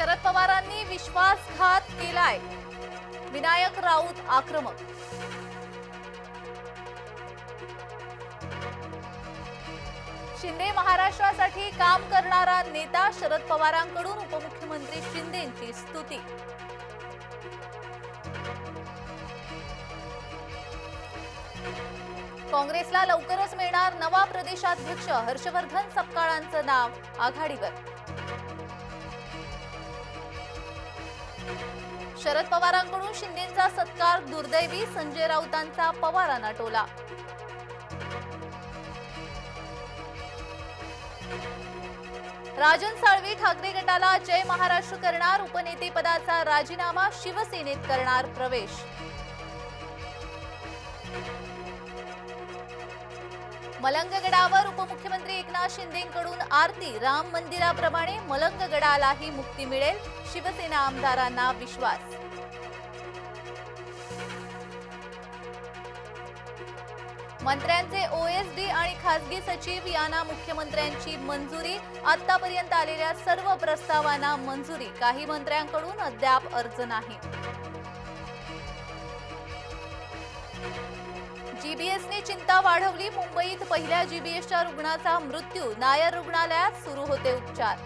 शरद पवारांनी विश्वासघात केलाय. विनायक राऊत आक्रमक. शिंदे महाराष्ट्रासाठी काम करणारा नेता शरद पवारांकडून उपमुख्यमंत्री शिंदेंची स्तुती. काँग्रेसला लवकरच मिळणार नवा प्रदेशाध्यक्ष हर्षवर्धन सपकाळांचं नाव आघाडीवर. शरद पवारांकडून शिंदेचा सत्कार दुर्दैवी संजय राऊतांचा पवारांना टोला राजन साळवी ठाकरे गटाला जय महाराष्ट्र करणार उपनेतेपदाचा राजीनामा शिवसेनेत करणार प्रवेश. मलंगगडावर उपमुख्यमंत्री एकनाथ शिंदेकडून आरती राम मंदिराप्रमाणे मलंगगडालाही मुक्ती मिळेल. शिवसेना आमदारांना विश्वास. मंत्र्यांचे ओएसडी आणि खासगी सचिव यांना मुख्यमंत्र्यांची मंजुरी. आतापर्यंत आलेल्या सर्व प्रस्तावांना मंजुरी. काही मंत्र्यांकडून अद्याप अर्ज नाही. जीबीएसने चिंता वाढवली. मुंबईत पहिल्या जीबीएसच्या रुग्णाचा मृत्यू. नायर रुग्णालयात सुरू होते उपचार.